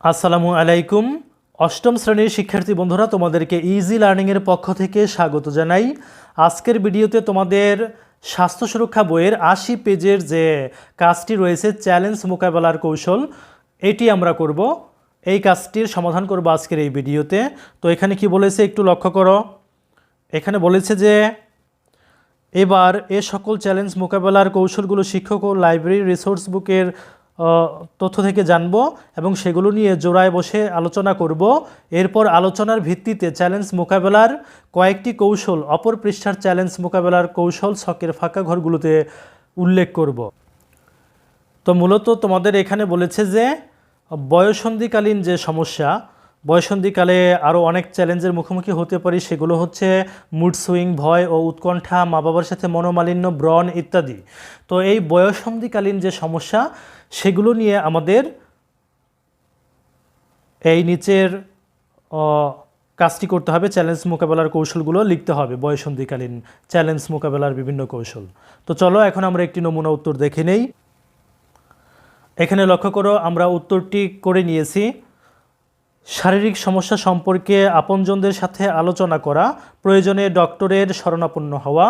আসসালামু আলাইকুম। অষ্টম শ্রেণির শিক্ষার্থী বন্ধুরা, তোমাদেরকে ইজি লার্নিংয়ের পক্ষ থেকে স্বাগত জানাই। আজকের ভিডিওতে তোমাদের স্বাস্থ্য সুরক্ষা বইয়ের আশি পেজের যে কাজটি রয়েছে, চ্যালেঞ্জ মোকাবেলার কৌশল, এটি আমরা করব। এই কাজটির সমাধান করব আজকের এই ভিডিওতে। তো এখানে কি বলেছে একটু লক্ষ্য করো। এখানে বলেছে যে, এবার এ সকল চ্যালেঞ্জ মোকাবেলার কৌশলগুলো শিক্ষক ও লাইব্রেরি রিসোর্স বুকের তথ্য থেকে জানব এবং সেগুলো নিয়ে জোড়ায় বসে আলোচনা করব। এরপর আলোচনার ভিত্তিতে চ্যালেঞ্জ মোকাবেলার কয়েকটি কৌশল, অপর পৃষ্ঠার চ্যালেঞ্জ মোকাবেলার কৌশল ছকের ফাঁকা ঘরগুলোতে উল্লেখ করব। তো মূলত তোমাদের এখানে বলেছে যে, বয়সন্ধিকালীন যে সমস্যা বয়সন্ধিকালে আরও অনেক চ্যালেঞ্জের মুখোমুখি হতে পারি, সেগুলো হচ্ছে মুড সুইং ভয় ও উৎকণ্ঠা মা বাবার সাথে মনোমালিন্য, ব্রণ ইত্যাদি। তো এই বয়সন্ধিকালীন যে সমস্যা, সেগুলো নিয়ে আমাদের এই নিচের কাজটি করতে হবে। চ্যালেঞ্জ মোকাবেলার কৌশলগুলো লিখতে হবে, বয়সন্ধিকালীন চ্যালেঞ্জ মোকাবেলার বিভিন্ন কৌশল। তো চলো, এখন আমরা একটি নমুনা উত্তর দেখে নেই। এখানে লক্ষ্য করো, আমরা উত্তরটি করে নিয়েছি। শারীরিক সমস্যা সম্পর্কে আপনজনদের সাথে আলোচনা করা প্রয়োজনে ডক্টরের শরণাপন্ন হওয়া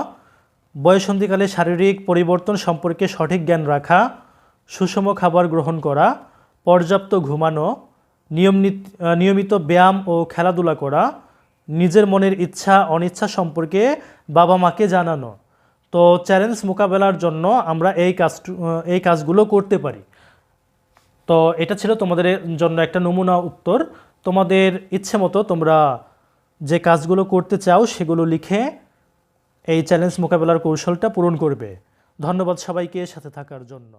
বয়সন্ধিকালে শারীরিক পরিবর্তন সম্পর্কে সঠিক জ্ঞান রাখা সুষম খাবার গ্রহণ করা পর্যাপ্ত ঘুমানো নিয়মিত আহ, নিয়মিত ব্যায়াম ও খেলাধুলা করা নিজের মনের ইচ্ছা অনিচ্ছা সম্পর্কে বাবা মাকে জানানো। তো চ্যালেঞ্জ মোকাবেলার জন্য আমরা এই কাজ এই কাজগুলো করতে পারি। তো এটা ছিল তোমাদের জন্য একটা নমুনা উত্তর। তোমাদের ইচ্ছে মতো তোমরা যে কাজগুলো করতে চাও সেগুলো লিখে এই চ্যালেঞ্জ মোকাবেলার কৌশলটা পূরণ করবে। ধন্যবাদ সবাইকে সাথে থাকার জন্য।